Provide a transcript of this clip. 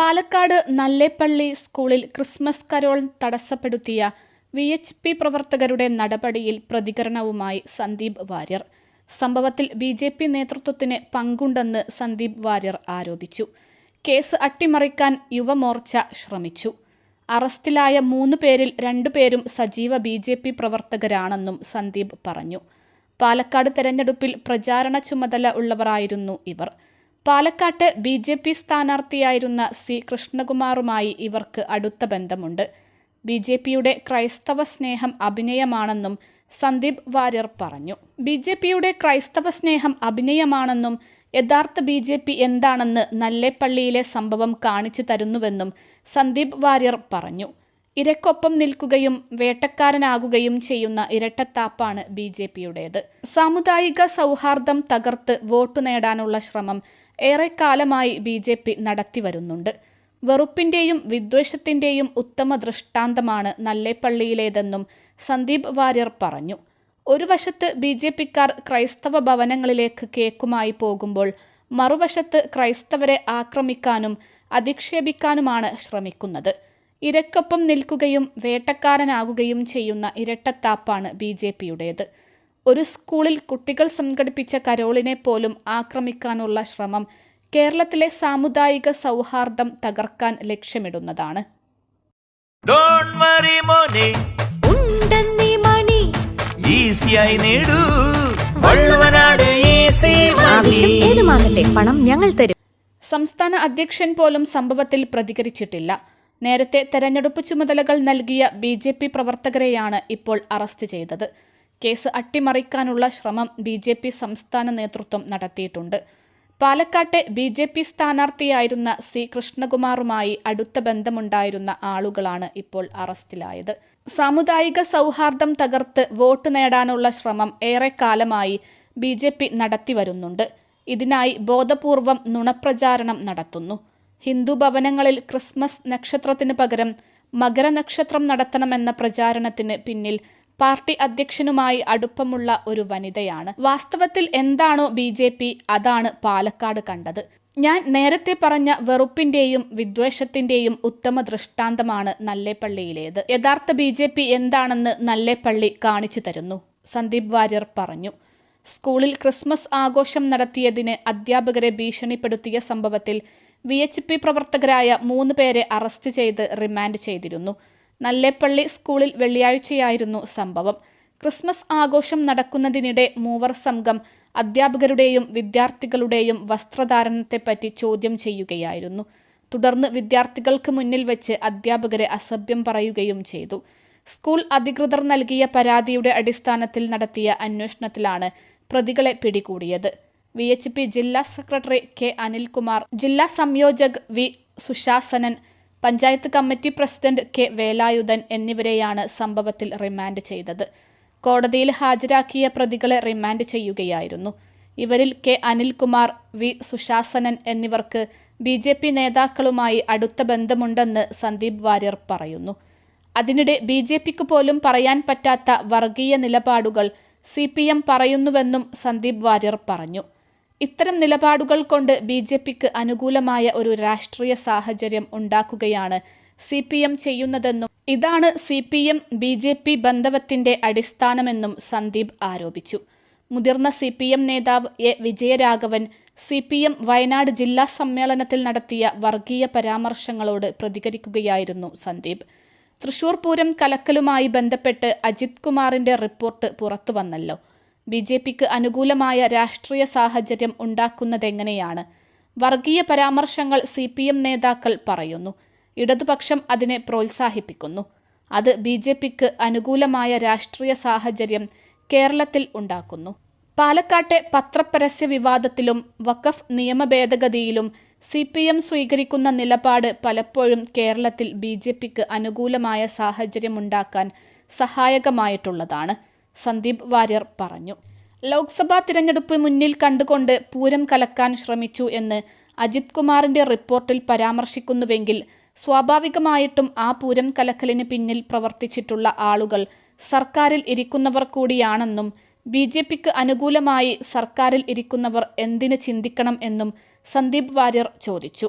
പാലക്കാട് നല്ലേപ്പള്ളി സ്കൂളിൽ Christmas carol തടസ്സപ്പെടുത്തിയ V H P പ്രവർത്തകരുടെ നടപടിയിൽ പ്രതികരണവുമായി സന്ദീപ് വാര്യർ. സംഭവത്തിൽ ബി ജെ പി നേതൃത്വത്തിന് പങ്കുണ്ടെന്ന് സന്ദീപ് വാര്യർ ആരോപിച്ചു. കേസ് അട്ടിമറിക്കാൻ യുവമോർച്ച ശ്രമിച്ചു. അറസ്റ്റിലായ മൂന്ന് പേരിൽ രണ്ടുപേരും സജീവ ബി ജെ പി പ്രവർത്തകരാണെന്നും സന്ദീപ് പറഞ്ഞു. പാലക്കാട് തെരഞ്ഞെടുപ്പിൽ പ്രചാരണ ചുമതല ഉള്ളവരായിരുന്നു ഇവർ. പാലക്കാട്ട് ബി ജെ പി സ്ഥാനാർത്ഥിയായിരുന്ന സി കൃഷ്ണകുമാറുമായി ഇവർക്ക് അടുത്ത ബന്ധമുണ്ട്. ബി ജെ പിയുടെ ക്രൈസ്തവ സ്നേഹം അഭിനയമാണെന്നും സന്ദീപ് വാര്യർ പറഞ്ഞു. ബി ജെ പിയുടെ ക്രൈസ്തവ സ്നേഹം അഭിനയമാണെന്നും യഥാർത്ഥ ബി ജെ പി എന്താണെന്ന് നല്ലേപ്പള്ളിയിലെ സംഭവം കാണിച്ചു തരുന്നുവെന്നും സന്ദീപ് വാര്യർ പറഞ്ഞു. ഇരക്കൊപ്പം നിൽക്കുകയും വേട്ടക്കാരനാകുകയും ചെയ്യുന്ന ഇരട്ടത്താപ്പാണ് ബി ജെ പിയുടേത്. സാമുദായിക സൗഹാർദ്ദം തകർത്ത് വോട്ടു നേടാനുള്ള ശ്രമം ഏറെക്കാലമായി ബി ജെ പി നടത്തിവരുന്നുണ്ട് വെറുപ്പിന്റെയും വിദ്വേഷത്തിന്റെയും ഉത്തമ ദൃഷ്ടാന്തമാണ് നല്ലേപ്പള്ളിയിലേതെന്നും സന്ദീപ് വാര്യർ പറഞ്ഞു. ഒരു വശത്ത് ബി ജെ പിക്കാർ ക്രൈസ്തവ ഭവനങ്ങളിലേക്ക് കേക്കുമായി പോകുമ്പോൾ മറുവശത്ത് ക്രൈസ്തവരെ ആക്രമിക്കാനും അധിക്ഷേപിക്കാനുമാണ് ശ്രമിക്കുന്നത്. ഇരക്കൊപ്പം നിൽക്കുകയും വേട്ടക്കാരനാകുകയും ചെയ്യുന്ന ഇരട്ടത്താപ്പാണ് ബി ജെ പിയുടേത്. ഒരു സ്കൂളിൽ കുട്ടികൾ സംഘടിപ്പിച്ച കരോളിനെ പോലും ആക്രമിക്കാനുള്ള ശ്രമം കേരളത്തിലെ സാമുദായിക സൗഹാർദ്ദം തകർക്കാൻ ലക്ഷ്യമിടുന്നതാണ്. ഡോണ്ട് വറി മോനെ. ഉണ്ടെന്നീ മണി. ഈസിയായി നേടൂ. വള്ളുവനാട് ഈസി ആവശ്യം ഏതുമാകട്ടെ പണം ഞങ്ങൾ തരും. സംസ്ഥാന അധ്യക്ഷൻ പോലും സംഭവത്തിൽ പ്രതികരിച്ചിട്ടില്ല. നേരത്തെ തെരഞ്ഞെടുപ്പ് ചുമതലകൾ നൽകിയ ബി ജെ പി പ്രവർത്തകരെയാണ് ഇപ്പോൾ അറസ്റ്റ് ചെയ്തത്. കേസ് അട്ടിമറിക്കാനുള്ള ശ്രമം ബി ജെ പി സംസ്ഥാന നേതൃത്വം നടത്തിയിട്ടുണ്ട്. പാലക്കാട്ടെ ബി ജെ പി സ്ഥാനാർത്ഥിയായിരുന്ന സി കൃഷ്ണകുമാറുമായി അടുത്ത ബന്ധമുണ്ടായിരുന്ന ആളുകളാണ് ഇപ്പോൾ അറസ്റ്റിലായത്. സാമുദായിക സൗഹാർദ്ദം തകർത്ത് വോട്ട് നേടാനുള്ള ശ്രമം ഏറെക്കാലമായി ബി ജെ പി നടത്തിവരുന്നുണ്ട്. ഇതിനായി ബോധപൂർവം നുണപ്രചാരണം നടത്തുന്നു. ഹിന്ദു ഭവനങ്ങളിൽ ക്രിസ്മസ് നക്ഷത്രത്തിന് പകരം മകരനക്ഷത്രം നടത്തണമെന്ന പ്രചാരണത്തിന് പിന്നിൽ പാർട്ടി അധ്യക്ഷനുമായി അടുപ്പമുള്ള ഒരു വനിതയാണ്. വാസ്തവത്തിൽ എന്താണോ ബി ജെ പി അതാണ് പാലക്കാട് കണ്ടത്. ഞാൻ നേരത്തെ പറഞ്ഞ വെറുപ്പിന്റെയും വിദ്വേഷത്തിന്റെയും ഉത്തമ ദൃഷ്ടാന്തമാണ് നല്ലേപ്പള്ളിയിലേത്. യഥാർത്ഥ ബി ജെ പി എന്താണെന്ന് നല്ലേപ്പള്ളി കാണിച്ചു തരുന്നു. സന്ദീപ് വാര്യർ പറഞ്ഞു. സ്കൂളിൽ ക്രിസ്മസ് ആഘോഷം നടത്തിയതിന് അധ്യാപകരെ ഭീഷണിപ്പെടുത്തിയ സംഭവത്തിൽ വി എച്ച് പി പ്രവർത്തകരായ മൂന്ന് പേരെ അറസ്റ്റ് ചെയ്ത് റിമാൻഡ് ചെയ്തിരുന്നു. നല്ലേപ്പള്ളി സ്കൂളിൽ വെള്ളിയാഴ്ചയായിരുന്നു സംഭവം. ക്രിസ്മസ് ആഘോഷം നടക്കുന്നതിനിടെ മൂവർ സംഘം അധ്യാപകരുടെയും വിദ്യാർത്ഥികളുടെയും വസ്ത്രധാരണത്തെപ്പറ്റി ചോദ്യം ചെയ്യുകയായിരുന്നു. തുടർന്ന് വിദ്യാർത്ഥികൾക്ക് മുന്നിൽ വെച്ച് അധ്യാപകരെ അസഭ്യം പറയുകയും ചെയ്തു. സ്കൂൾ അധികൃതർ നൽകിയ പരാതിയുടെ അടിസ്ഥാനത്തിൽ നടത്തിയ അന്വേഷണത്തിലാണ് പ്രതികളെ പിടികൂടിയത്. വി. എച്ച്. പി. ജില്ലാ സെക്രട്ടറി കെ. അനിൽകുമാർ ജില്ലാ സംയോജക് V. Sushasanan panchayat committee president K Velayudhan എന്നിവരെയാണ് സംഭവത്തിൽ റിമാൻഡ് ചെയ്തത്. കോടതിയിൽ ഹാജരാക്കിയ പ്രതികളെ റിമാൻഡ് ചെയ്യുകയായിരുന്നു. ഇവരിൽ കെ അനിൽകുമാർ വി സുശാസനൻ എന്നിവർക്ക് ബി ജെ പി നേതാക്കളുമായി അടുത്ത ബന്ധമുണ്ടെന്ന് സന്ദീപ് വാര്യർ പറയുന്നു. അതിനിടെ ബി ജെ പിക്ക് പോലും പറയാൻ പറ്റാത്ത വർഗീയ നിലപാടുകൾ സി പി എം പറയുന്നുവെന്നും സന്ദീപ് വാര്യർ പറഞ്ഞു. ഇത്തരം നിലപാടുകൾ കൊണ്ട് ബി ജെ പിക്ക് അനുകൂലമായ ഒരു രാഷ്ട്രീയ സാഹചര്യം ഉണ്ടാക്കുകയാണ് സി പി എം ചെയ്യുന്നതെന്നും ഇതാണ് C P M B J P ബന്ധവത്തിന്റെ അടിസ്ഥാനമെന്നും സന്ദീപ് ആരോപിച്ചു. മുതിർന്ന സി പി എം നേതാവ് A Vijayaraghavan C P M Wayanad ജില്ലാ സമ്മേളനത്തിൽ നടത്തിയ വർഗീയ പരാമർശങ്ങളോട് പ്രതികരിക്കുകയായിരുന്നു സന്ദീപ്. തൃശൂർ പൂരം കലക്കലുമായി ബന്ധപ്പെട്ട് അജിത് കുമാറിന്റെ റിപ്പോർട്ട് പുറത്തുവന്നല്ലോ. ബി ജെ പിക്ക് അനുകൂലമായ രാഷ്ട്രീയ സാഹചര്യം ഉണ്ടാക്കുന്നതെങ്ങനെയാണ്? വർഗീയ പരാമർശങ്ങൾ സി പി എം നേതാക്കൾ പറയുന്നു. ഇടതുപക്ഷം അതിനെ പ്രോത്സാഹിപ്പിക്കുന്നു. അത് ബി ജെ പിക്ക് അനുകൂലമായ രാഷ്ട്രീയ സാഹചര്യം കേരളത്തിൽ ഉണ്ടാക്കുന്നു. പാലക്കാട്ടെ പത്രപരസ്യ വിവാദത്തിലും വഖഫ് നിയമ ഭേദഗതിയിലും സി പി എം സ്വീകരിക്കുന്ന നിലപാട് പലപ്പോഴും കേരളത്തിൽ ബി ജെ പിക്ക് അനുകൂലമായ സാഹചര്യമുണ്ടാക്കാൻ സഹായകമായിട്ടുള്ളതാണ്. സന്ദീപ് വാര്യർ പറഞ്ഞു. ലോക്സഭാ തിരഞ്ഞെടുപ്പ് മുന്നിൽ കണ്ടുകൊണ്ട് പൂരം കലക്കാൻ ശ്രമിച്ചു എന്ന് അജിത് കുമാറിന്റെ റിപ്പോർട്ടിൽ പരാമർശിക്കുന്നുവെങ്കിൽ സ്വാഭാവികമായിട്ടും ആ പൂരം കലക്കലിന് പിന്നിൽ പ്രവർത്തിച്ചിട്ടുള്ള ആളുകൾ സർക്കാരിൽ ഇരിക്കുന്നവർ കൂടിയാണെന്നും ബി ജെ പിക്ക് അനുകൂലമായി സർക്കാരിൽ ഇരിക്കുന്നവർ എന്തിന് ചിന്തിക്കണം എന്നും സന്ദീപ് വാര്യർ ചോദിച്ചു.